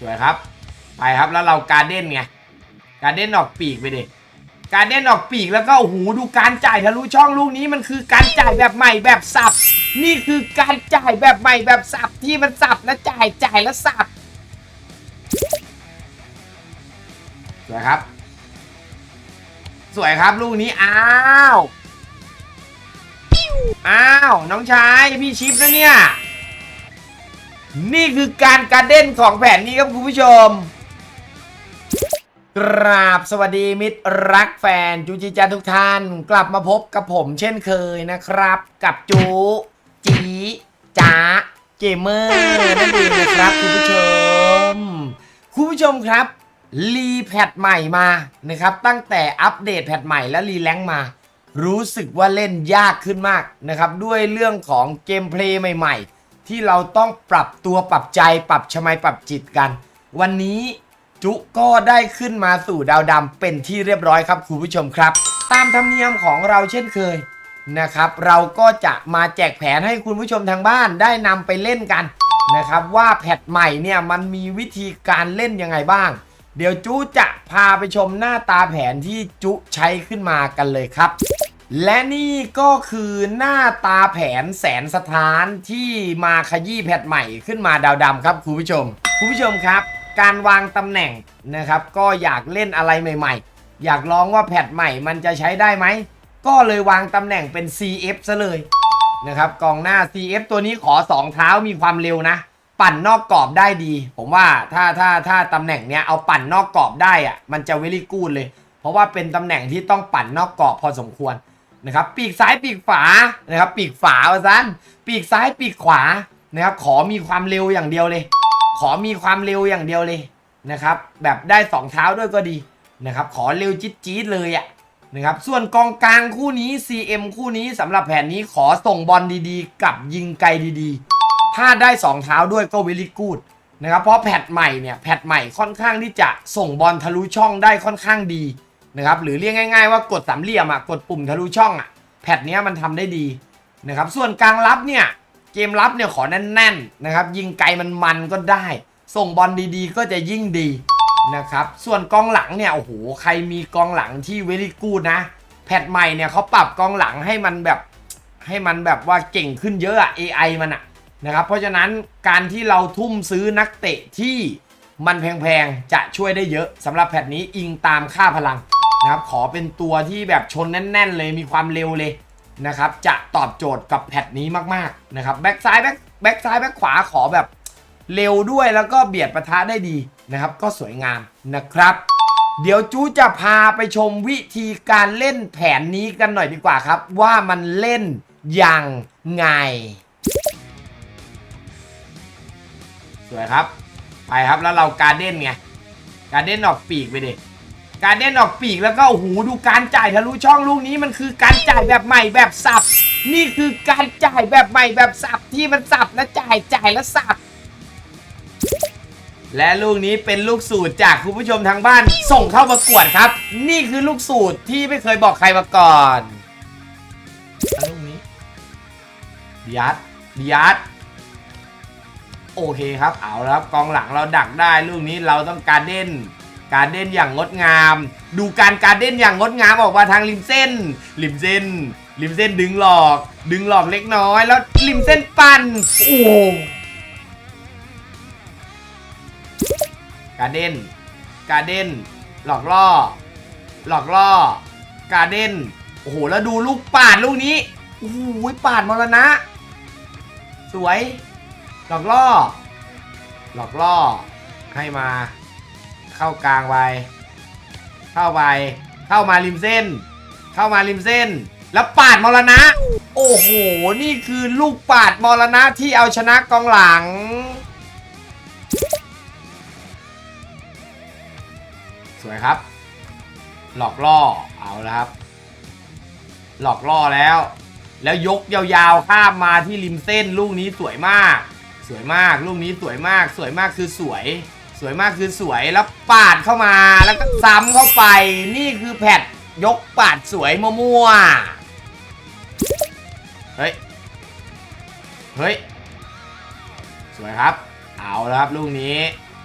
สวยครับ ไปครับแล้วเราการเด้นไง การเด้นออกปีกไปดิการเด้นออกปีกแล้วก็โอ้โหดูการจ่ายทะลุช่องลูกนี้มันคือการจ่ายแบบใหม่แบบสับ นี่คือการจ่ายแบบใหม่แบบสับที่มันสับแล้วจ่ายจ่ายแล้วสับสวยครับ สวยครับลูกนี้อ้าวอ้าวน้องชายพี่ชิปนะเนี่ย นี่คือการการเด้นของแผนนี้ครับคุณผู้ชม กราบสวัสดีมิตรรักแฟนจูจีจาทุกท่าน กลับมาพบกับผมเช่นเคยนะครับ กับจูจีจ้าเกมเมอร์นั่นเองนะครับคุณผู้ชม คุณผู้ชมครับ รีแพทใหม่มานะครับ ตั้งแต่อัปเดตแพทใหม่และรีแลงมา รู้สึกว่าเล่นยากขึ้นมากนะครับ ด้วยเรื่องของเกมเพลย์ใหม่ ๆ ที่เราต้องปรับตัวปรับใจปรับชมัยปรับจิตกัน วันนี้จุก็ได้ขึ้นมาสู่ดาวดำเป็นที่เรียบร้อยครับคุณผู้ชมครับ ตามธรรมเนียมของเราเช่นเคยนะครับ เราก็จะมาแจกแผนให้คุณผู้ชมทางบ้านได้นำไปเล่นกันนะครับว่าแพทใหม่เนี่ยมันมีวิธีการเล่นยังไงบ้าง เดี๋ยวจุจะพาไปชมหน้าตาแผนที่จุใช้ขึ้นมากันเลยครับ และนี่ก็คือหน้าตาแผนแสนสถานที่มาขยี้แพทใหม่ขึ้นมาดาวดำครับคุณผู้ชม คุณผู้ชมครับ การวางตำแหน่งนะครับ ก็อยากเล่นอะไรใหม่ๆ อยากลองว่าแพทใหม่มันจะใช้ได้ไหม ก็เลยวางตำแหน่งเป็น CF ซะเลยนะครับกองหน้า CF ตัวนี้ขอ 2 เท้ามีความเร็วนะ ปั่นนอกกรอบได้ดี ผมว่าถ้าถ้าถ้าตำแหน่งเนี้ยเอาปั่นนอกกรอบได้อะมันจะเวลี่กูดเลย เพราะว่าเป็นตำแหน่งที่ต้องปั่นนอกกรอบพอสมควร นะครับปีกซ้ายปีกฝานะครับปีกฝาว่าซันปีกซ้ายปีกขวานะครับขอมีความเร็วอย่างเดียวเลย ขอมีความเร็วอย่างเดียวเลยนะครับแบบได้สองเท้าด้วยก็ดีนะครับขอเร็วจี๊ดจี๊ดเลยอะนะครับส่วนกองกลางคู่นี้ CM คู่นี้สำหรับแผนนี้ขอส่งบอลดีๆ กับยิงไกลดีๆ ถ้าได้2เท้าด้วยก็วิลลี่กูดนะครับเพราะแพทใหม่เนี่ยแพทใหม่ค่อนข้างที่จะส่งบอลทะลุช่องได้ค่อนข้างดี นะครับหรือเรียกง่าย ๆว่ากดสามเหลี่ยมอะกดปุ่มทะลุช่องอะแพทเนี้ยมันทำได้ดีนะครับส่วนกลางรับเนี่ยเกมรับเนี่ยขอแน่นๆนะครับยิงไกลมันมันก็ได้ ส่งบอลดีๆ ก็จะยิ่งดีนะครับส่วนกองหลังเนี่ยโอ้โหใครมีกองหลังที่เวลี่กูดนะ แพทใหม่เนี่ยเขาปรับกองหลังให้มันแบบให้มันแบบว่าเก่งขึ้นเยอะอะ AI มันอะนะครับเพราะฉะนั้นการที่เราทุ่มซื้อนักเตะที่มันแพงๆ จะช่วยได้เยอะสำหรับแพทนี้อิงตามค่าพลัง นะครับขอเป็นตัวที่แบบชนแน่น ๆ เลยมีความเร็วเลยนะครับจะตอบโจทย์กับแพทนี้มากๆนะครับแบ็กซ้ายแบ็กแบ็กซ้ายแบ็กขวาขอแบบเร็วด้วยแล้วก็เบียดประทะได้ดีนะครับ ก็สวยงามนะครับ เดี๋ยวจูจะพาไปชมวิธีการเล่นแผนนี้กันหน่อยดีกว่าครับ ว่ามันเล่นยังไง สวยครับ ไปครับแล้วเราการเด้นไง การเด้นออกปีกไปดิก การเด้นออกปีกแล้วก็โอ้โหดูการจ่ายทะลุช่องลูกนี้มันคือการจ่ายแบบใหม่แบบสับ นี่คือการจ่ายแบบใหม่แบบสับที่มันสับแล้วจ่ายจ่ายแล้วสับ และลูกนี้เป็นลูกสูตรจากคุณผู้ชมทางบ้าน ส่งเข้าประกวดครับ นี่คือลูกสูตรที่ไม่เคยบอกใครมาก่อนและลูกนี้ดิยัดดิยัดโอเคครับเอาแล้วครับกองหลังเราดักได้ลูกนี้เราต้องการเด่น การเด่นอย่างงดงาม ดูการการเด่นอย่างงดงามออกมาทางริมเส้น ริมเส้น ริมเส้นดึงหลอก ดึงหลอกเล็กน้อย แล้วริมเส้นปั่นโอ้การเด้นการเด้นหลอกล่อ หลอกล่อ การเด้นโอ้โห แล้วดูลูกปาดลูกนี้โอ้โหปาดมรณะ สวย หลอกล่อ หลอกล่อ ให้มา เข้ากลางไปเข้าไป เข้ามาริมเส้น เข้ามาริมเส้น แล้วปาดมรณะ โอ้โห นี่คือลูกปาดมรณะที่เอาชนะกองหลัง สวยครับ หลอกล่อ เอาแล้วครับ หลอกล่อแล้ว แล้วยกยาวๆ ข้ามมาที่ริมเส้น ลูกนี้สวยมาก สวยมาก ลูกนี้สวยมาก สวยมากคือสวย สวยมากคือสวยแล้วปาดเข้ามาแล้วก็ซ้ำเข้าไป นี่คือแพทยกปาดสวยมั่วๆเฮ้ย เฮ้ย สวยครับ เอาแล้วครับลูกนี้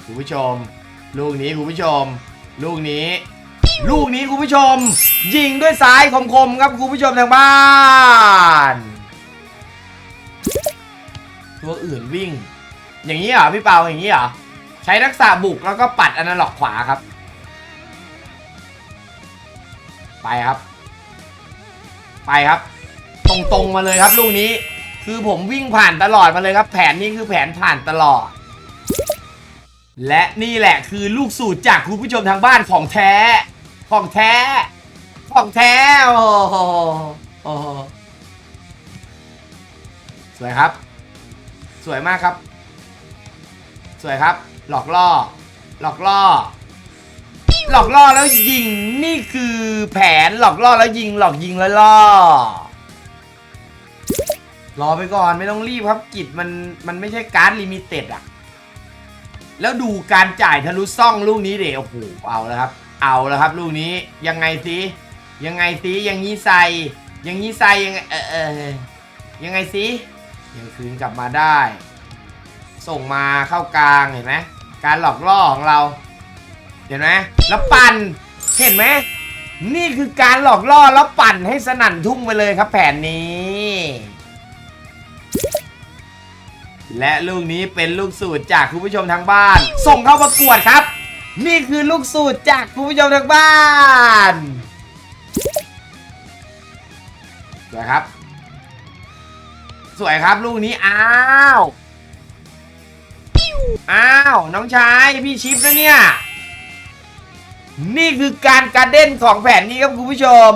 คุณผู้ชม ลูกนี้คุณผู้ชม ลูกนี้ ลูกนี้คุณผู้ชม ยิงด้วยซ้ายคมๆครับคุณผู้ชมทางบ้านตัวอื่นวิ่ง อย่างนี้เหรอพี่เปาอย่างนี้เหรอ ใช้ทักษะบุกแล้วก็ปัดอนาล็อกขวาครับ ไปครับ ไปครับ ตรงๆมาเลยครับลูกนี้ คือผมวิ่งผ่านตลอดมาเลยครับ แผนนี้คือแผนผ่านตลอด และนี่แหละคือลูกสูตรจากคุณผู้ชมทางบ้านของแท้ ของแท้ ของแท้ โอ้โหโอ้โหสวยครับ สวยมากครับ สวยครับ หลอกล่อ หลอกล่อ หลอกล่อแล้วยิง นี่คือแผนหลอกล่อแล้วยิง หลอกยิงแล้วล่อ รอไปก่อนไม่ต้องรีบครับกิจมันมันไม่ใช่การ์ดลิมิเต็ดอะแล้วดูการจ่ายทะลุซ่องลูกนี้เดี๋ยวโอ้โหเอาแล้วครับ เอาแล้วครับลูกนี้ยังไงสิยังไงสิอย่างนี้ใส่อย่างนี้ใส่ยังไงเออเออยังไงสิยังคืนกลับมาได้ ส่งมาเข้ากลางเห็นไหมการหลอกล่อของเรา เห็นไหมแล้วปั่นเห็นไหมนี่คือการหลอกล่อแล้วปั่นให้สนั่นทุ่งไปเลยครับแผนนี้ และลูกนี้เป็นลูกสูตรจากคุณผู้ชมทางบ้าน ส่งเข้าประกวดครับ นี่คือลูกสูตรจากคุณผู้ชมทางบ้านสวยครับ สวยครับลูกนี้อ้าว อ้าว น้องชายพี่ชิปนะเนี่ย นี่คือการการเด้นของแผนนี้ครับคุณผู้ชม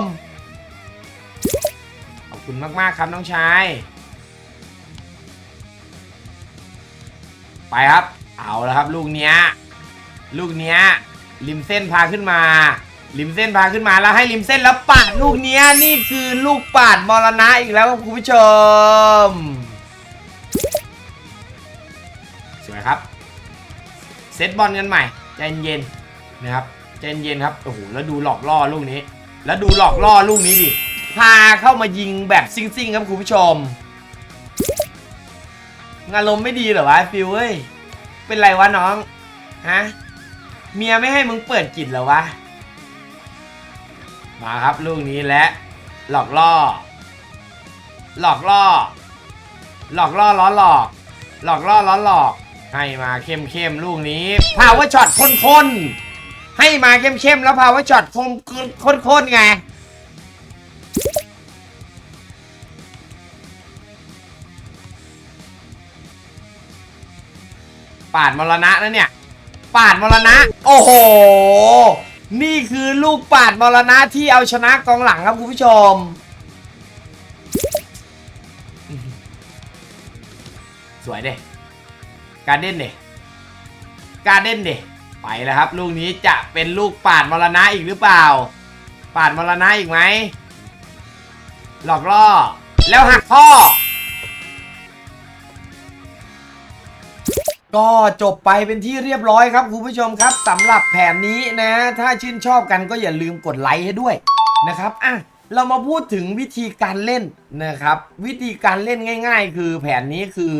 ขอบคุณมากๆครับน้องชาย ไปครับ เอาแล้วครับลูกเนี้ย ลูกเนี้ย ริมเส้นพาขึ้นมาริมเส้นพาขึ้นมาแล้วให้ริมเส้นแล้วปาดลูกเนี้ยนี่คือลูกปาดมรณะอีกแล้วครับคุณผู้ชม สวยครับ เซตบอลกันใหม่ใจเย็นๆนะครับใจเย็นครับโอ้โหแล้วดูหลอกล่อลูกนี้ แล้วดูหลอกล่อลูกนี้ดิพาเข้ามายิงแบบซิ่งๆครับคุณผู้ชมงานลมณ์ไม่ดีเหรอวะฟิวเอ้ยเป็นไรวะน้องฮะเมียไม่ให้มึงเปิดกิจเหรอวะมาครับลูกนี้และหลอกล่อ หลอกล่อ หลอกล่อล้อหลอก หลอกล่อล้อหลอก ให้มาเข้มเข้มๆลูกนี้พาวเวอร์ช็อตคนๆให้มาเข้มเข้มๆแล้วพาวเวอร์ช็อตคมข้นๆไงปาดมรณะนะเนี่ย ปาดมรณะ โอ้โห นี่คือลูกปาดมรณะที่เอาชนะกองหลังครับคุณผู้ชม สวยเด้ การเด่นเดการเด่นเดไปแล้วครับ ลูกนี้จะเป็นลูกปาดมรณะอีกหรือเปล่า ปาดมรณะอีกไหมหลอกล่อ แล้วหักข้อก็จบไปเป็นที่เรียบร้อยครับคุณผู้ชมครับสำหรับแผนนี้นะ ถ้าชื่นชอบกันก็อย่าลืมกดไลค์ให้ด้วยนะครับอะเรามาพูดถึงวิธีการเล่นนะครับ วิธีการเล่นง่าย ๆ คือแผนนี้คือ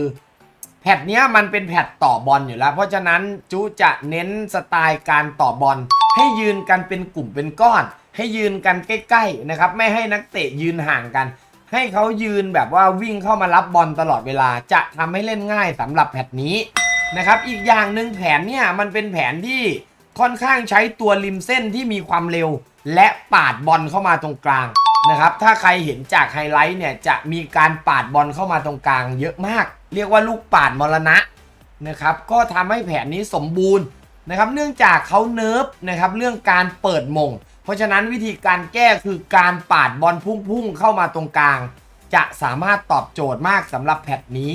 แพทเนี้ยมันเป็นแพทต่อบอลอยู่แล้ว เพราะฉะนั้นจูจะเน้นสไตล์การต่อบอล ให้ยืนกันเป็นกลุ่มเป็นก้อน ให้ยืนกันใกล้ๆนะครับไม่ให้นักเตะยืนห่างกัน ให้เขายืนแบบว่าวิ่งเข้ามารับบอลตลอดเวลาจะทำให้เล่นง่ายสำหรับแพทนี้นะครับอีกอย่างหนึ่งแผนเนี่ยมันเป็นแผนที่ค่อนข้างใช้ตัวริมเส้นที่มีความเร็ว และปาดบอลเข้ามาตรงกลางนะครับถ้าใครเห็นจากไฮไลท์เนี่ยจะมีการปาดบอลเข้ามาตรงกลางเยอะมาก เรียกว่าลูกปาดมรณะนะครับก็ทำให้แผนนี้สมบูรณ์นะครับเนื่องจากเขาเนิร์ฟนะครับเรื่องการเปิดมง เพราะฉะนั้นวิธีการแก้คือการปาดบอลพุ่งๆเข้ามาตรงกลาง จะสามารถตอบโจทย์มากสำหรับแพทนี้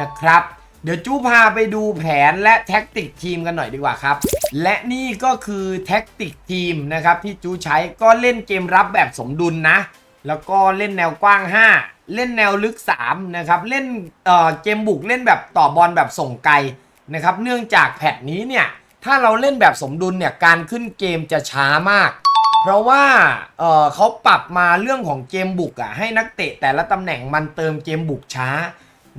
นะครับ เดี๋ยวจู้พาไปดูแผนและแท็กติกทีมกันหน่อยดีกว่าครับ และนี่ก็คือแท็กติกทีมนะครับที่จู้ใช้ก็เล่นเกมรับแบบสมดุลนะ แล้วก็เล่นแนวกว้าง 5 เล่นแนวลึก 3 นะครับ เล่นเเกมบุกเล่นแบบต่อบอลแบบส่งไกลนะครับ เนื่องจากแพทนี้เนี่ย ถ้าเราเล่นแบบสมดุลเนี่ย การขึ้นเกมจะช้ามาก เพราะว่าเเขาปรับมาเรื่องของเกมบุกอะให้นักเตะแต่ละตำแหน่งมันเติมเกมบุกช้า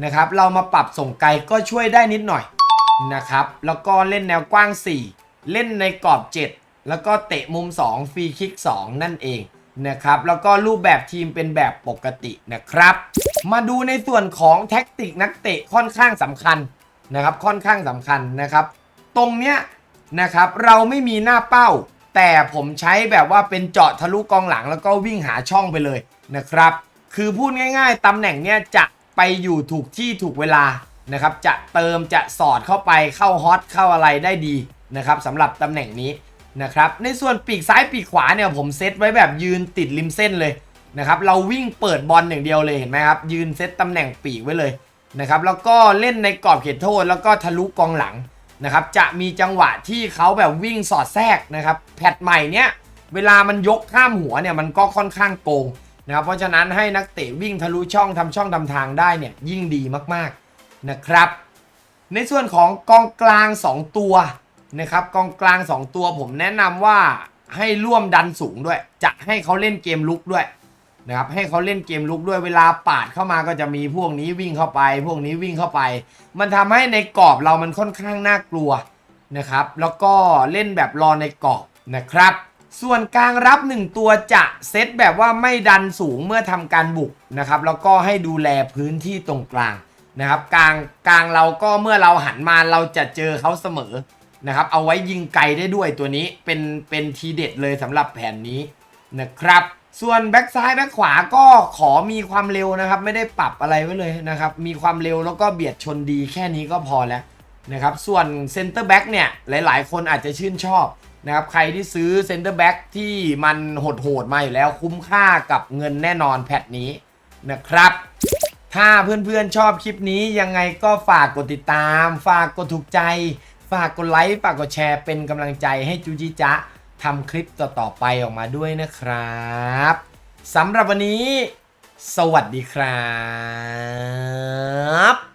นะครับ เรามาปรับส่งไกลก็ช่วยได้นิดหน่อยนะครับ แล้วก็เล่นแนวกว้าง 4 เล่นในกรอบ 7 แล้วก็เตะมุม 2 ฟรีคิก 2 นั่นเอง นะครับ แล้วก็รูปแบบทีมเป็นแบบปกตินะครับ มาดูในส่วนของแท็กติกนักเตะค่อนข้างสำคัญนะครับ ค่อนข้างสำคัญนะครับ ตรงเนี้ยนะครับเราไม่มีหน้าเป้า แต่ผมใช้แบบว่าเป็นเจาะทะลุกองหลังแล้วก็วิ่งหาช่องไปเลยนะครับ คือพูดง่าย ๆตำแหน่งเนี้ยจะไปอยู่ถูกที่ถูกเวลานะครับ จะเติมจะสอดเข้าไปเข้าฮอตเข้าอะไรได้ดีนะครับสำหรับตำแหน่งนี้ นะครับในส่วนปีกซ้ายปีกขวาเนี่ยผมเซตไว้แบบยืนติดริมเส้นเลยนะครับเราวิ่งเปิดบอลอย่างเดียวเลยเห็นไหมครับยืนเซตตำแหน่งปีกไว้เลยนะครับแล้วก็เล่นในกรอบเขตโทษแล้วก็ทะลุกองหลังนะครับจะมีจังหวะที่เขาแบบวิ่งสอดแทรกนะครับแพทใหม่เนี้ยเวลามันยกข้ามหัวเนี่ยมันก็ค่อนข้างโกงนะครับเพราะฉะนั้นให้นักเตะวิ่งทะลุช่องทำช่องทำทางได้เนี่ยยิ่งดีมากๆนะครับ ในส่วนของกองกลาง 2 ตัว นะครับกองกลาง 2 ตัวผมแนะนำว่าให้ร่วมดันสูงด้วย จะให้เขาเล่นเกมลุกด้วยนะครับให้เขาเล่นเกมลุกด้วยเวลาปาดเข้ามาก็จะมีพวกนี้วิ่งเข้าไป พวกนี้วิ่งเข้าไป มันทำให้ในกรอบเรามันค่อนข้างน่ากลัวนะครับแล้วก็เล่นแบบรอในกรอบนะครับ ส่วนกลางรับ 1 ตัวจะเซตแบบว่าไม่ดันสูงเมื่อทำการบุกนะครับแล้วก็ให้ดูแลพื้นที่ตรงกลางนะครับกลางกลางเราก็เมื่อเราหันมาเราจะเจอเขาเสมอ นะครับ เอาไว้ยิงไกลได้ด้วยตัวนี้เป็นเป็นทีเด็ดเลยสำหรับแผนนี้นะครับ ส่วนแบ็กซ้ายแบ็กขวาก็ขอมีความเร็วนะครับ ไม่ได้ปรับอะไรไว้เลยนะครับ มีความเร็วแล้วก็เบียดชนดีแค่นี้ก็พอแล้วนะครับ ส่วนเซนเตอร์แบ็กเนี่ยหลายๆ คนอาจจะชื่นชอบนะครับ ใครที่ซื้อเซนเตอร์แบ็กที่มันโหดๆมาอยู่แล้วคุ้มค่ากับเงินแน่นอนแพทนี้นะครับถ้าเพื่อนๆชอบคลิปนี้ยังไงก็ฝากกดติดตาม ฝากกดถูกใจ ฝากกดไลค์ฝากกดแชร์เป็นกำลังใจให้จูจิจะทำคลิปต่อๆไปออกมาด้วยนะครับสำหรับวันนี้ สวัสดีครับ